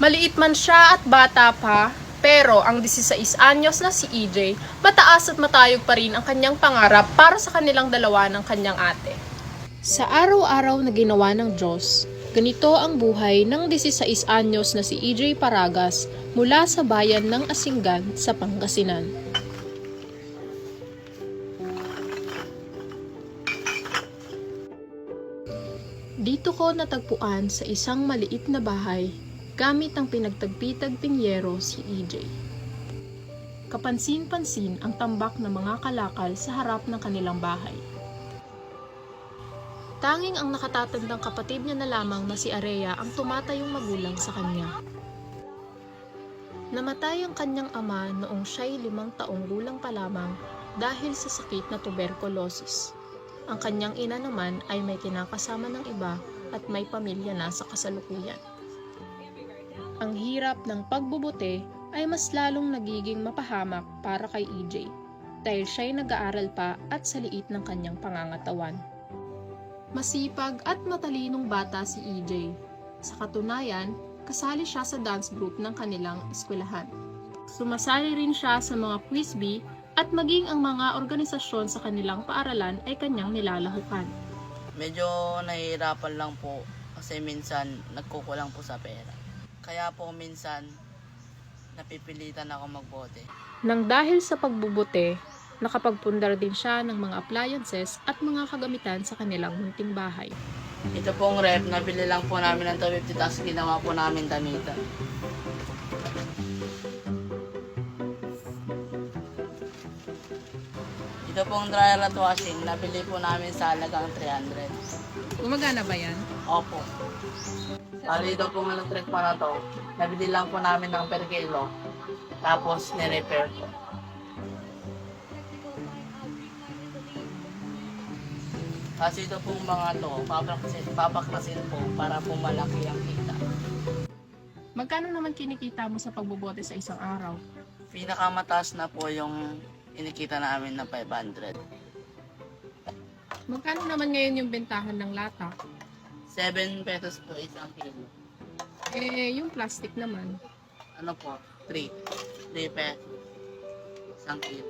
Maliit man siya at bata pa, pero ang 16 anyos na si EJ, mataas at matayog pa rin ang kanyang pangarap para sa kanilang dalawa ng kanyang ate. Sa araw-araw na ginawa ng Diyos, ganito ang buhay ng 16 anyos na si EJ Paragas mula sa bayan ng Asinggan sa Pangasinan. Dito ko natagpuan sa isang maliit na bahay gamit ang pinagtagpitagping yero si EJ. Kapansin-pansin ang tambak ng mga kalakal sa harap ng kanilang bahay. Tanging ang nakatatandang kapatid niya na lamang na si Area ang tumatayong magulang sa kanya. Namatay ang kanyang ama noong siya'y limang taong gulang pa lamang dahil sa sakit na tuberculosis. Ang kanyang ina naman ay may kinakasama ng iba at may pamilya na sa kasalukuyan. Ang hirap ng pagbubuti ay mas lalong nagiging mapahamak para kay EJ dahil siya'y nag-aaral pa at sa liit ng kanyang pangangatawan. Masipag at matalinong bata si EJ. Sa katunayan, kasali siya sa dance group ng kanilang eskwelahan. Sumasali rin siya sa mga quiz bee at maging ang mga organisasyon sa kanilang paaralan ay kanyang nilalahukan. Medyo nahihirapan lang po kasi minsan nagkukulang po sa pera. Kaya po minsan napipilitan ako magbote. Nang dahil sa pagbubuti, nakapagpundar din siya ng mga appliances at mga kagamitan sa kanilang munting bahay. Ito pong rep, nabili lang po namin ng 250 tapos ginawa po namin damitan. Ito pong dryer at washing, nabili po namin sa halagang 300. Gumagana ba yan? Opo. Bali ito pong electric pa na to, nabili lang po namin ng per kilo. Tapos ni-repair ko. Kasi ito pong mga to, babaklasin, babaklasin po para po malaki ang kita. Magkano naman kinikita mo sa pagbubote sa isang araw? Pinakamataas na po yung inikita namin na 500. Magkano naman ngayon yung bentahan ng lata? 7 pesos po isang kilo. Eh, yung plastic naman. Ano po? 3. 3 pesos. Isang kilo.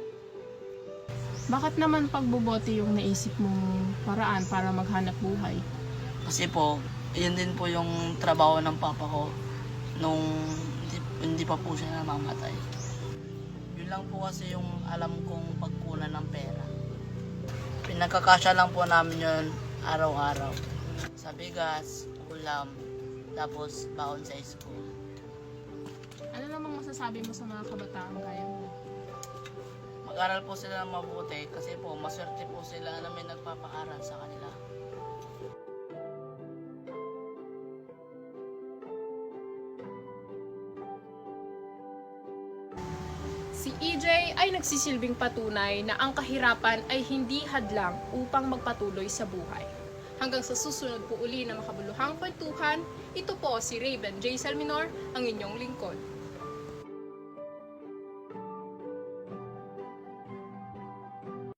Bakit naman pagbubote yung naisip mong paraan para maghanap buhay? Kasi po, yun din po yung trabaho ng papa ko nung hindi, hindi pa po siya namamatay. Yun lang po kasi yung alam kong pagkunan ng pera. Pinagkakasya lang po namin yun araw-araw. Sa bigas, ulam, tapos baon sa school. Ano namang masasabi mo sa mga kabataan kaya mo? Mag-aral po sila ng mabuti kasi po maswerte po sila na may nagpapaaral sa kanila. Si EJ ay nagsisilbing patunay na ang kahirapan ay hindi hadlang upang magpatuloy sa buhay. Hanggang sa susunod po uli na makabuluhang kwentuhan, ito po si Raven J. Salminor, ang inyong lingkod.